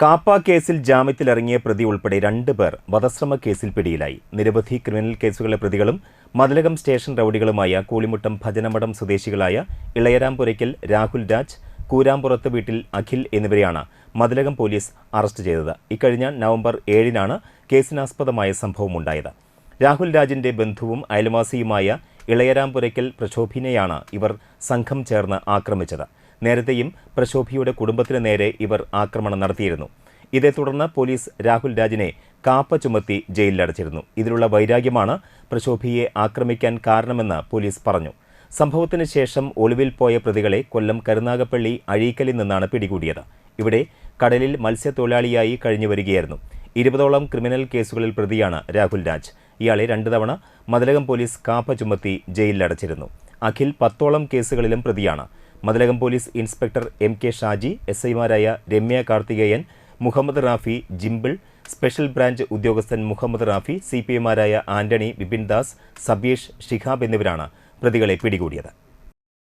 കാപ്പ കേസിൽ ജാമ്യത്തിലിറങ്ങിയ പ്രതി ഉൾപ്പെടെ രണ്ട് പേർ വധശ്രമ കേസിൽ പിടിയിലായി. നിരവധി ക്രിമിനൽ കേസുകളിലെ പ്രതികളും മതിലകം സ്റ്റേഷൻ റൌഡികളുമായ കൂളിമുട്ടം ഭജനമഠം സ്വദേശികളായ ഇളയരാംപുരയ്ക്കൽ രാഹുൽ രാജ് കൂരാമ്പുറത്ത് വീട്ടിൽ അഖിൽ എന്നിവരെയാണ് മതിലകം പോലീസ് അറസ്റ്റ് ചെയ്തത്. ഇക്കഴിഞ്ഞ നവംബർ ഏഴിനാണ് കേസിനാസ്പദമായ സംഭവമുണ്ടായത് രാഹുൽ രാജിന്റെ ബന്ധുവും അയൽവാസിയുമായ ഇളയരാംപുരയ്ക്കൽ പ്രക്ഷോഭിനെയാണ് ഇവർ സംഘം ചേർന്ന് ആക്രമിച്ചത്. നേരത്തെയും പ്രശോഭിയുടെ കുടുംബത്തിന് നേരെ ഇവർ ആക്രമണം നടത്തിയിരുന്നു. ഇതേ തുടർന്ന് പോലീസ് രാഹുൽ രാജിനെ കാപ്പ ചുമത്തി ജയിലിലടച്ചിരുന്നു ഇതിലുള്ള വൈരാഗ്യമാണ് പ്രശോഭിയെ ആക്രമിക്കാൻ കാരണമെന്ന് പോലീസ് പറഞ്ഞു. സംഭവത്തിന് ശേഷം ഒളിവിൽ പോയ പ്രതികളെ കൊല്ലം കരുനാഗപ്പള്ളി അഴീക്കലിൽ നിന്നാണ് പിടികൂടിയത്. ഇവിടെ കടലിൽ മത്സ്യത്തൊഴിലാളിയായി കഴിഞ്ഞു വരികയായിരുന്നു. ഇരുപതോളം ക്രിമിനൽ കേസുകളിൽ പ്രതിയാണ് രാഹുൽ രാജ്. ഇയാളെ രണ്ടു തവണ മതിലകം പോലീസ് കാപ്പ ചുമത്തി ജയിലിലടച്ചിരുന്നു അഖിൽ പത്തോളം കേസുകളിലും പ്രതിയാണ്. Mathilakam police inspector M K Shaji S ഐമാരായ രമ്യ കാർത്തികേയൻ മുഹമ്മദ് റാഫി ജിംബിൾ സ്പെഷ്യൽ ബ്രാഞ്ച് ഉദ്യോഗസ്ഥൻ മുഹമ്മദ് റാഫി സി പി എമാരായ ആന്റണി ബിപിൻ ദാസ് സബീഷ് ഷിഹാബ് എന്നിവരാണ് പ്രതികളെ പിടികൂടിയത്.